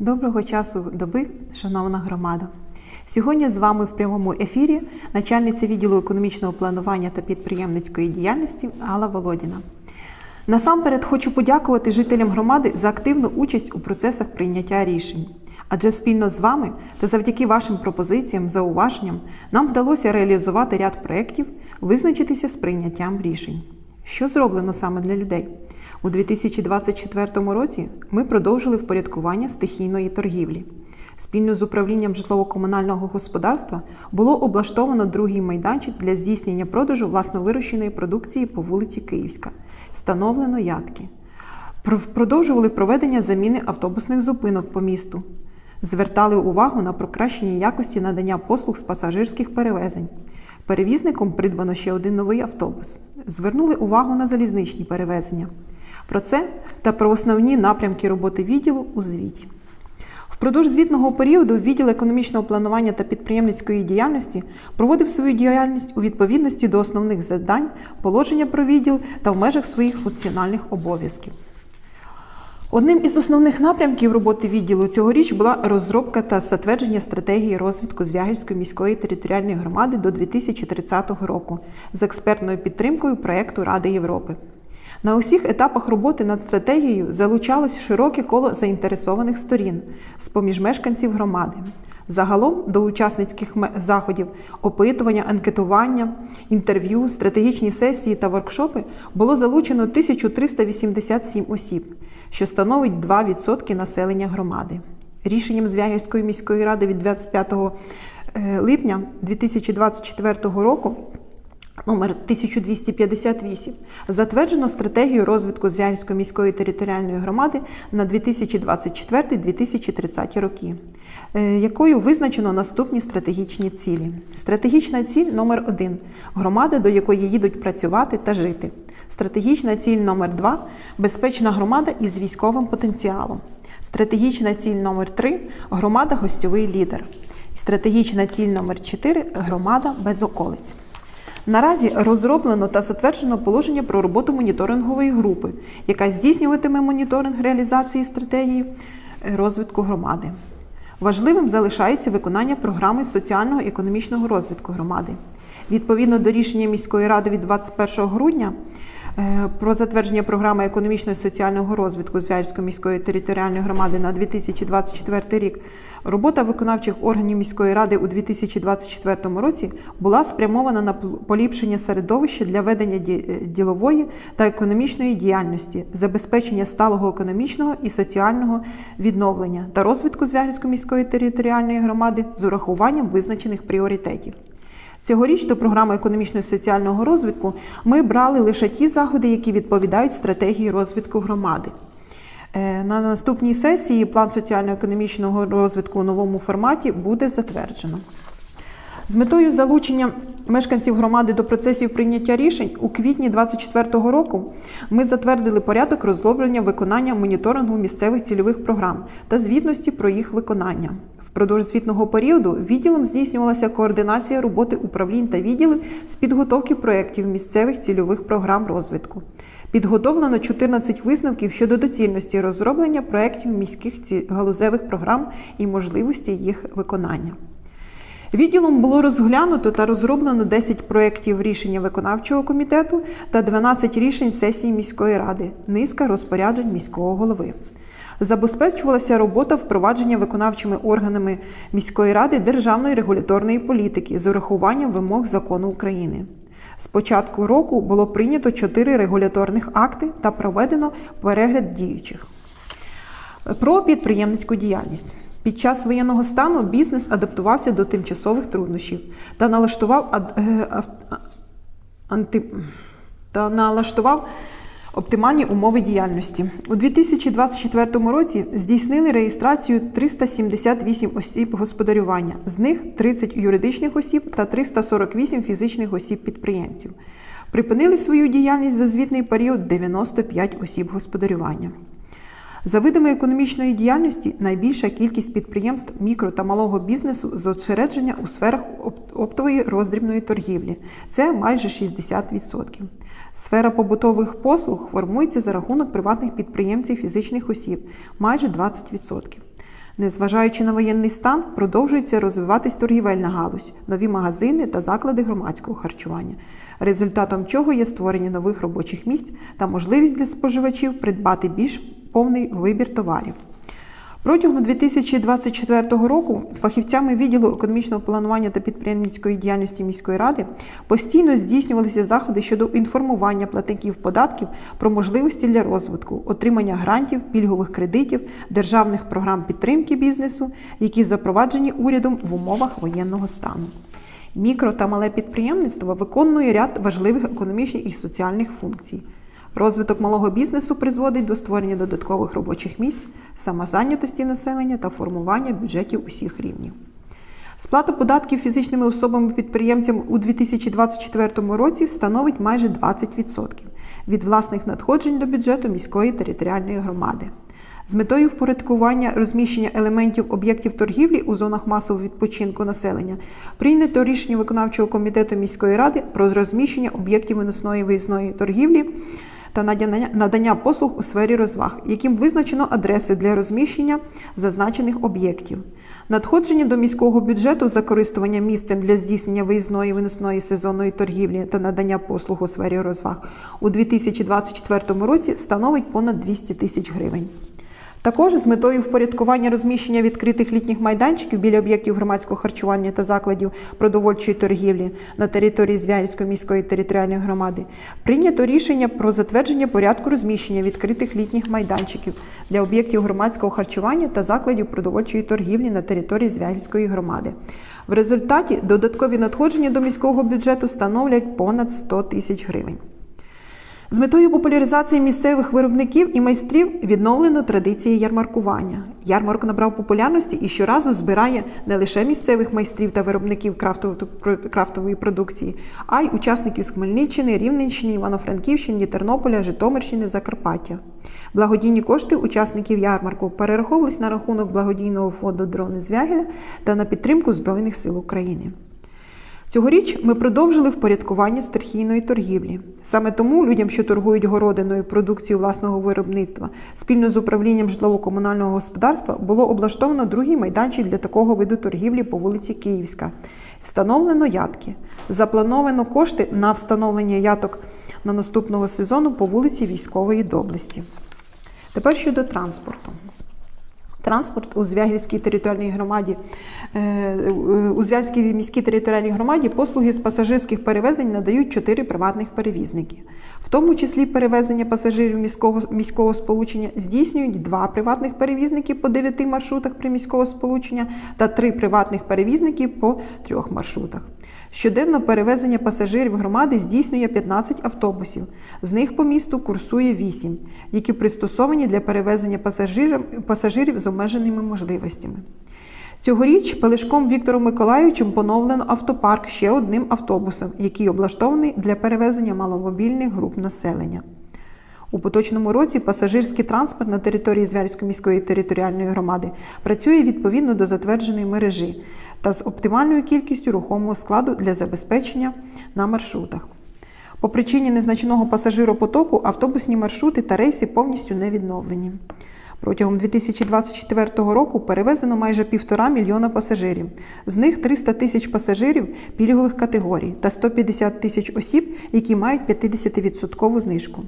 Доброго часу доби, шановна громада. Сьогодні з вами в прямому ефірі начальниця відділу економічного планування та підприємницької діяльності Алла Володіна. Насамперед хочу подякувати жителям громади за активну участь у процесах прийняття рішень. Адже спільно з вами та завдяки вашим пропозиціям, зауваженням нам вдалося реалізувати ряд проєктів, визначитися з прийняттям рішень. Що зроблено саме для людей? У 2024 році ми продовжили впорядкування стихійної торгівлі. Спільно з управлінням житлово-комунального господарства було облаштовано другий майданчик для здійснення продажу власновирощеної продукції по вулиці Київська. Встановлено ядки. Продовжували проведення заміни автобусних зупинок по місту. Звертали увагу на покращення якості надання послуг з пасажирських перевезень. Перевізником придбано ще один новий автобус. Звернули увагу на залізничні перевезення. Про це та про основні напрямки роботи відділу у звіті. Впродовж звітного періоду відділ економічного планування та підприємницької діяльності проводив свою діяльність у відповідності до основних завдань, положення про відділ та в межах своїх функціональних обов'язків. Одним із основних напрямків роботи відділу цьогоріч була розробка та затвердження стратегії розвитку Звягільської міської територіальної громади до 2030 року з експертною підтримкою проєкту Ради Європи. На усіх етапах роботи над стратегією залучалось широке коло заінтересованих сторін з поміж мешканців громади. Загалом до учасницьких заходів, опитування, анкетування, інтерв'ю, стратегічні сесії та воркшопи було залучено 1387 осіб, що становить 2% населення громади. Рішенням Звягільської міської ради від 25 е, липня 2024 року номер 1258 затверджено стратегію розвитку Звягільської міської територіальної громади на 2024-2030 роки, е, якою визначено наступні стратегічні цілі. Стратегічна ціль номер 1 громада, до якої їдуть працювати та жити. Стратегічна ціль номер 2 безпечна громада із військовим потенціалом. Стратегічна ціль номер 3 громада гостьовий лідер. Стратегічна ціль номер 4 громада без околиць. Наразі розроблено та затверджено положення про роботу моніторингової групи, яка здійснюватиме моніторинг реалізації стратегії е, розвитку громади. Важливим залишається виконання програми соціального економічного розвитку громади. Відповідно до рішення міської ради від 21 грудня про затвердження програми економічного і соціального розвитку Звярської міської територіальної громади на 2024 рік. Робота виконавчих органів міської ради у 2024 році була спрямована на поліпшення середовища для ведення е, ділової та економічної діяльності, забезпечення сталого економічного і соціального відновлення та розвитку Звягільської міської територіальної громади з урахуванням визначених пріоритетів. Цьогоріч до програми економічного і соціального розвитку ми брали лише ті заходи, які відповідають стратегії розвитку громади. Е, На наступній сесії план соціально-економічного розвитку у новому форматі буде затверджено. З метою залучення мешканців громади до процесів прийняття рішень у квітні 2024 року ми затвердили порядок розроблення виконання моніторингу місцевих цільових програм та звітності про їх виконання. Впродовж звітного періоду відділом здійснювалася координація роботи управлінь та відділів з підготовки проєктів місцевих цільових програм розвитку. Підготовлено 14 висновків щодо доцільності розроблення проєктів міських галузевих програм і можливості їх виконання. Відділом було розглянуто та розроблено 10 проєктів рішення виконавчого комітету та 12 рішень сесії міської ради, низка розпоряджень міського голови. Забезпечувалася робота впровадження виконавчими органами міської ради державної регуляторної політики з урахуванням вимог закону України. З початку року було прийнято 4 регуляторних акти та проведено перегляд діючих. Про підприємницьку діяльність. Під час воєнного стану бізнес адаптувався до тимчасових труднощів та налаштував ад- е, анти... та налаштував оптимальні умови діяльності. У 2024 році здійснили реєстрацію 378 осіб господарювання, з них 30 юридичних осіб та 348 фізичних осіб-підприємців. Припинили свою діяльність за звітний період 95 осіб господарювання. За видами економічної діяльності найбільша кількість підприємств мікро та малого бізнесу зосередження у сферах оптової роздрібної торгівлі. Це майже 60%. Сфера побутових послуг формується за рахунок приватних підприємців фізичних осіб майже 20%. Незважаючи на воєнний стан, продовжується розвиватись торгівельна галузь, нові магазини та заклади громадського харчування, результатом чого є створення нових робочих місць та можливість для споживачів придбати більш повний вибір товарів. Протягом 2024 року фахівцями відділу економічного планування та підприємницької діяльності міської ради постійно здійснювалися заходи щодо інформування платників податків про можливості для розвитку, отримання грантів, пільгових кредитів, державних програм підтримки бізнесу, які запроваджені урядом в умовах воєнного стану. Мікро та мале підприємництво виконує ряд важливих економічних і соціальних функцій. Розвиток малого бізнесу призводить до створення додаткових робочих місць, самозайнятості населення та формування бюджетів усіх рівнів. Сплата податків фізичними особами-підприємцям у 2024 році становить майже 20% від власних надходжень до бюджету міської територіальної громади. З метою впорядкування розміщення елементів об'єктів торгівлі у зонах масового відпочинку населення прийнято рішення виконавчого комітету міської ради про розміщення об'єктів виносної виїзної торгівлі та надання, послуг у сфері розваг, яким визначено адреси для розміщення зазначених об'єктів. Надходження до міського бюджету за користування місцем для здійснення виїзної виносної сезонної торгівлі та надання послуг у сфері розваг у 2024 році становить понад 200 тисяч гривень. Також з метою впорядкування розміщення відкритих літніх майданчиків біля об'єктів громадського харчування та закладів продовольчої торгівлі на території Звярівської міської територіальної громади прийнято рішення про затвердження порядку розміщення відкритих літніх майданчиків для об'єктів громадського харчування та закладів продовольчої торгівлі на території Звярівської громади. В результаті додаткові надходження до міського бюджету становлять понад 100 тисяч гривень. З метою популяризації місцевих виробників і майстрів відновлено традиції ярмаркування. Ярмарк набрав популярності і щоразу збирає не лише місцевих майстрів та виробників крафтової продукції, а й учасників з Хмельниччини, Рівненщини, Івано-Франківщини, Тернополя, Житомирщини, Закарпаття. Благодійні кошти учасників ярмарку перераховувались на рахунок благодійного фонду Дрони Звягеля та на підтримку Збройних сил України. Цьогоріч ми продовжили впорядкування стихійної торгівлі. Саме тому людям, що торгують городиною продукцією власного виробництва, спільно з управлінням житлово-комунального господарства було облаштовано другий майданчик для такого виду торгівлі по вулиці Київська. Встановлено ятки. Заплановано кошти на встановлення яток на наступного сезону по вулиці Військової доблесті. Тепер щодо транспорту. Транспорт у Звягільській територіальній громаді е, у Звягільській міській територіальній громаді послуги з пасажирських перевезень надають чотири приватних перевізники. В тому числі перевезення пасажирів міського міського сполучення здійснюють два приватних перевізники по дев'яти маршрутах приміського сполучення та три приватних перевізники по трьох маршрутах. Щоденно перевезення пасажирів громади здійснює 15 автобусів. З них по місту курсує 8, які пристосовані для перевезення пасажирів, з обмеженими можливостями. Цьогоріч Пелешком Віктором Миколаївичем поновлено автопарк ще одним автобусом, який облаштований для перевезення маломобільних груп населення. У поточному році пасажирський транспорт на території Звярської міської територіальної громади працює відповідно до затвердженої мережі та з оптимальною кількістю рухомого складу для забезпечення на маршрутах. По причині незначного пасажиропотоку автобусні маршрути та рейси повністю не відновлені. Протягом 2024 року перевезено майже півтора мільйона пасажирів. З них 300 тисяч пасажирів пільгових категорій та 150 тисяч осіб, які мають 50% знижку.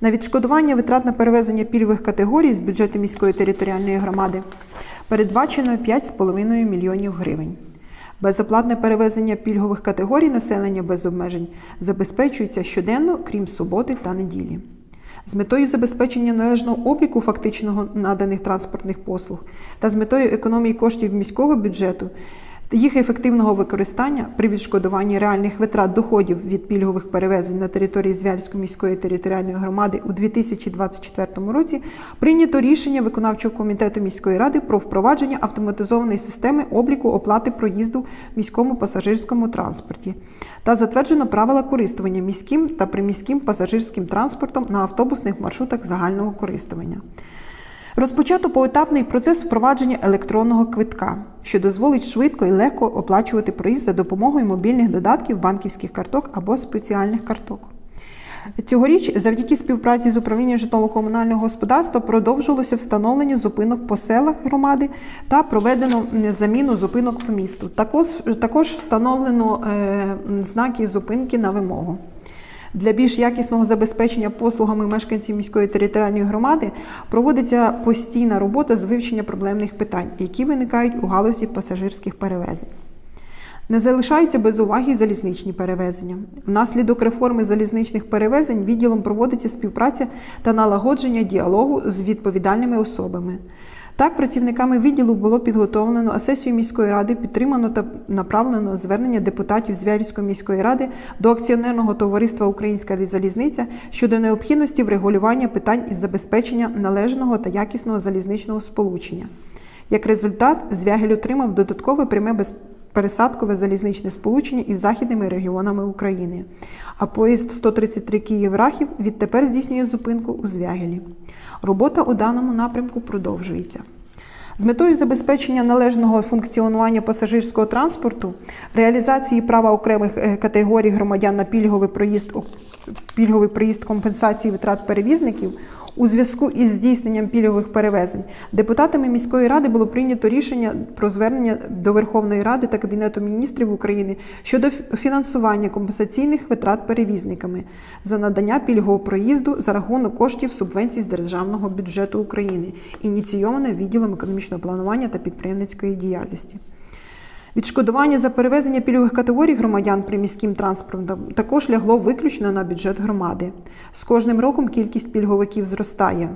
На відшкодування витрат на перевезення пільгових категорій з бюджету міської територіальної громади передбачено 5,5 мільйонів гривень. Безоплатне перевезення пільгових категорій населення без обмежень забезпечується щоденно, крім суботи та неділі. З метою забезпечення належного обліку фактичного наданих транспортних послуг та з метою економії коштів міського бюджету їх ефективного використання при відшкодуванні реальних витрат доходів від пільгових перевезень на території Звяльської міської територіальної громади у 2024 році прийнято рішення виконавчого комітету міської ради про впровадження автоматизованої системи обліку оплати проїзду в міському пасажирському транспорті та затверджено правила користування міським та приміським пасажирським транспортом на автобусних маршрутах загального користування. Розпочато поетапний процес впровадження електронного квитка, що дозволить швидко і легко оплачувати проїзд за допомогою мобільних додатків, банківських карток або спеціальних карток. Цьогоріч, завдяки співпраці з управлінням житлово-комунального господарства, продовжилося встановлення зупинок по селах громади та проведено заміну зупинок по місту. Також, також встановлено е, знаки зупинки на вимогу. Для більш якісного забезпечення послугами мешканців міської територіальної громади проводиться постійна робота з вивчення проблемних питань, які виникають у галузі пасажирських перевезень. Не залишаються без уваги залізничні перевезення. Внаслідок реформи залізничних перевезень відділом проводиться співпраця та налагодження діалогу з відповідальними особами. Так, працівниками відділу було підготовлено а сесію міської ради, підтримано та направлено звернення депутатів Звярівської міської ради до акціонерного товариства Українська залізниця щодо необхідності врегулювання питань із забезпечення належного та якісного залізничного сполучення. Як результат, Звягель отримав додаткове пряме безпересадкове залізничне сполучення із західними регіонами України. А поїзд 133 Київ-Рахів відтепер здійснює зупинку у Звягелі. Робота у даному напрямку продовжується. З метою забезпечення належного функціонування пасажирського транспорту, реалізації права окремих е, категорій громадян на пільговий проїзд, пільговий проїзд компенсації витрат перевізників у зв'язку із здійсненням пільгових перевезень депутатами міської ради було прийнято рішення про звернення до Верховної Ради та Кабінету міністрів України щодо фінансування компенсаційних витрат перевізниками за надання пільгового проїзду за рахунок коштів субвенцій з державного бюджету України, ініційоване відділом економічного планування та підприємницької діяльності. Відшкодування за перевезення пільгових категорій громадян приміським транспортом також лягло виключно на бюджет громади. З кожним роком кількість пільговиків зростає.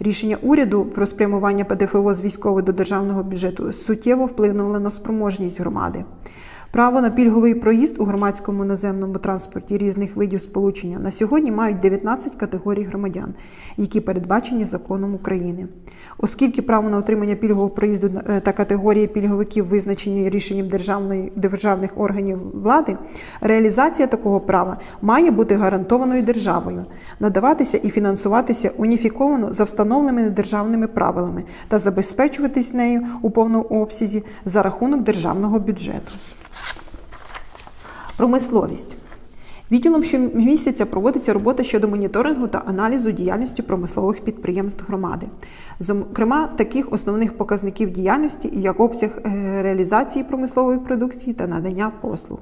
Рішення уряду про спрямування ПДФО з військового до державного бюджету суттєво вплинуло на спроможність громади. Право на пільговий проїзд у громадському наземному транспорті різних видів сполучення на сьогодні мають 19 категорій громадян, які передбачені законом України. Оскільки право на отримання пільгового проїзду е, та категорії пільговиків визначені рішенням державної, державних органів влади, реалізація такого права має бути гарантованою державою, надаватися і фінансуватися уніфіковано за встановленими державними правилами та забезпечуватись нею у повному обсязі за рахунок державного бюджету. Промисловість. Відділом щомісяця проводиться робота щодо моніторингу та аналізу діяльності промислових підприємств громади, зокрема таких основних показників діяльності, як обсяг е, реалізації промислової продукції та надання послуг.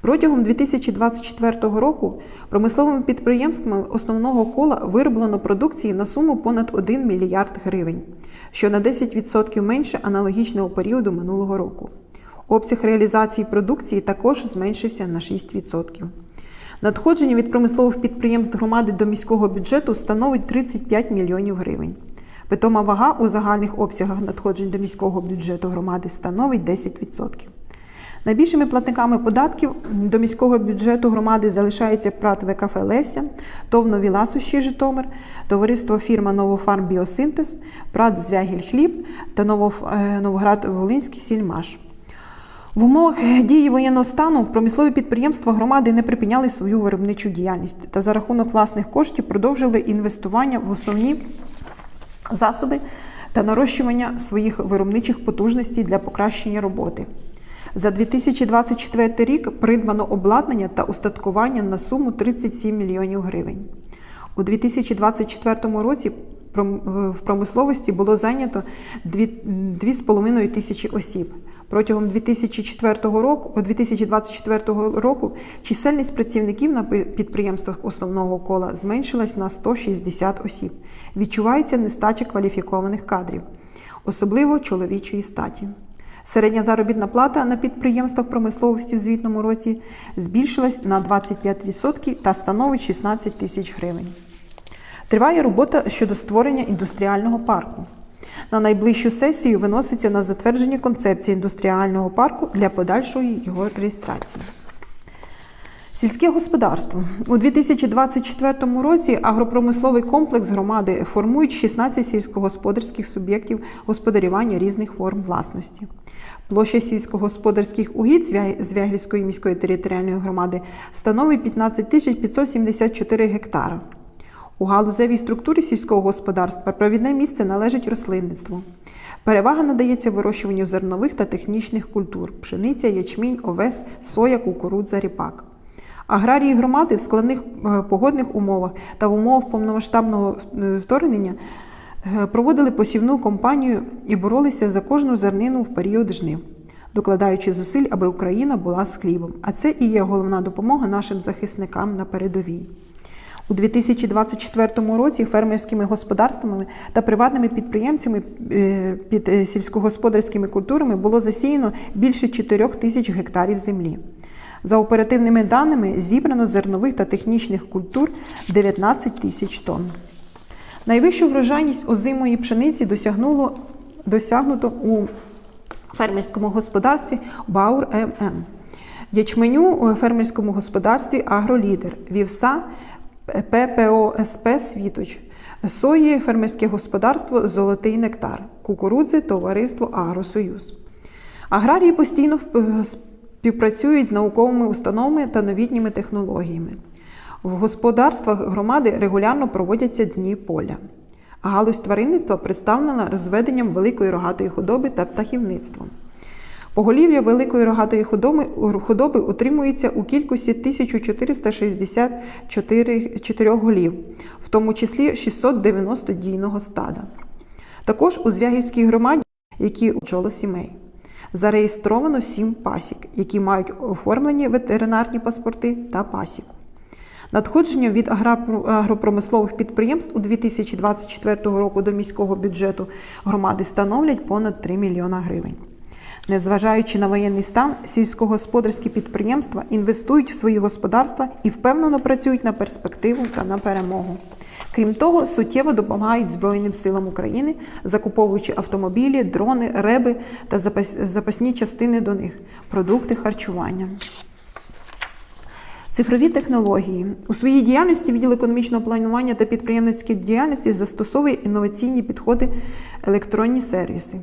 Протягом 2024 року промисловими підприємствами основного кола вироблено продукції на суму понад 1 мільярд гривень, що на 10% менше аналогічного періоду минулого року. Обсяг реалізації продукції також зменшився на 6%. Надходження від промислових підприємств громади до міського бюджету становить 35 мільйонів гривень. Питома вага у загальних обсягах надходжень до міського бюджету громади становить 10%. Найбільшими платниками податків до міського бюджету громади залишається ПРАТ ВКФ Леся, ТОВ «Нові Ласощі Житомир, товариство фірма Новофарм Біосинтез, ПРАТ Звягіль Хліб та Новоград Волинський Сільмаш. В умовах дії воєнного стану промислові підприємства громади не припиняли свою виробничу діяльність та за рахунок власних коштів продовжили інвестування в основні засоби та нарощування своїх виробничих потужностей для покращення роботи. За 2024 рік придбано обладнання та устаткування на суму 37 мільйонів гривень. У 2024 році в промисловості було зайнято 2,5 тисячі осіб. Протягом 2004 року, 2024 року чисельність працівників на підприємствах основного кола зменшилась на 160 осіб. Відчувається нестача кваліфікованих кадрів, особливо чоловічої статі. Середня заробітна плата на підприємствах промисловості в звітному році збільшилась на 25% та становить 16 тисяч гривень. Триває робота щодо створення індустріального парку. На найближчу сесію виноситься на затвердження концепції індустріального парку для подальшої його реєстрації. Сільське господарство у 2024 році агропромисловий комплекс громади формують 16 сільськогосподарських суб'єктів господарювання різних форм власності. Площа сільськогосподарських угідь Звягільської міської територіальної громади становить 15 574 гектара. У галузевій структурі сільського господарства провідне місце належить рослинництву. Перевага надається вирощуванню зернових та технічних культур пшениця, ячмінь, овес, соя, кукурудза, ріпак. Аграрії громади в складних е, погодних умовах та в умовах повномасштабного е, вторгнення е, проводили посівну кампанію і боролися за кожну зернину в період жнив, докладаючи зусиль, аби Україна була з хлібом. А це і є головна допомога нашим захисникам на передовій. У 2024 році фермерськими господарствами та приватними підприємцями е, під е, сільськогосподарськими культурами було засіяно більше 4 тисяч гектарів землі. За оперативними даними, зібрано зернових та технічних культур 19 тисяч тонн. Найвищу врожайність озимої пшениці досягнуло, досягнуто у фермерському господарстві Баур ММ. Ячменю у фермерському господарстві Агролідер, вівса ППОСП Світоч, сої фермерське господарство Золотий нектар, кукурудзи товариство Агросоюз. Аграрії постійно співпрацюють з науковими установами та новітніми технологіями. В господарствах громади регулярно проводяться дні поля. Галузь тваринництва представлена розведенням великої рогатої худоби та птахівництвом. Поголів'я великої рогатої худоби, утримується у кількості 1464 голів, в тому числі 690 дійного стада. Також у Звягільській громаді, які бджоло сімей. Зареєстровано 7 пасік, які мають оформлені ветеринарні паспорти та пасіку. Надходження від агропромислових підприємств у 2024 року до міського бюджету громади становлять понад 3 мільйона гривень. Незважаючи на воєнний стан, сільськогосподарські підприємства інвестують в свої господарства і впевнено працюють на перспективу та на перемогу. Крім того, суттєво допомагають Збройним силам України, закуповуючи автомобілі, дрони, реби та запасні частини до них, продукти харчування. Цифрові технології у своїй діяльності відділ економічного планування та підприємницької діяльності застосовує інноваційні підходи електронні сервіси.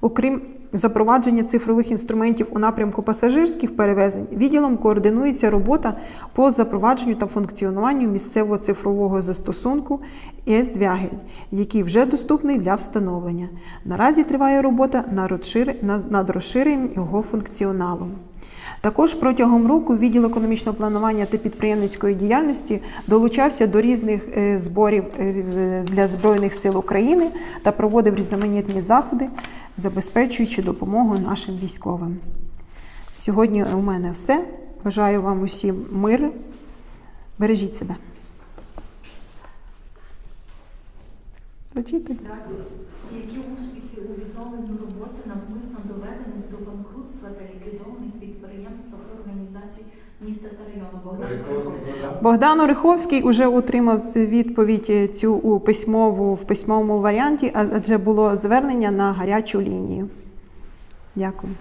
Окрім запровадження цифрових інструментів у напрямку пасажирських перевезень, відділом координується робота по запровадженню та функціонуванню місцевого цифрового застосунку «Е-Звягель», який вже доступний для встановлення. Наразі триває робота над розширенням його функціоналу. Також протягом року відділ економічного планування та підприємницької діяльності долучався до різних е, зборів е, для Збройних сил України та проводив різноманітні заходи, забезпечуючи допомогу нашим військовим. Сьогодні у мене все. Бажаю вам усім мир. Бережіть себе. Звучить. Які успіхи у відновленні роботи навмисно доведених до банкрутства та ліквідованих підприємств та організацій міста та району Богдан Ореховський. Богдан Ореховський вже отримав цю відповідь е, цю у письмову в письмовому варіанті, а- адже було звернення на гарячу лінію. Дякую.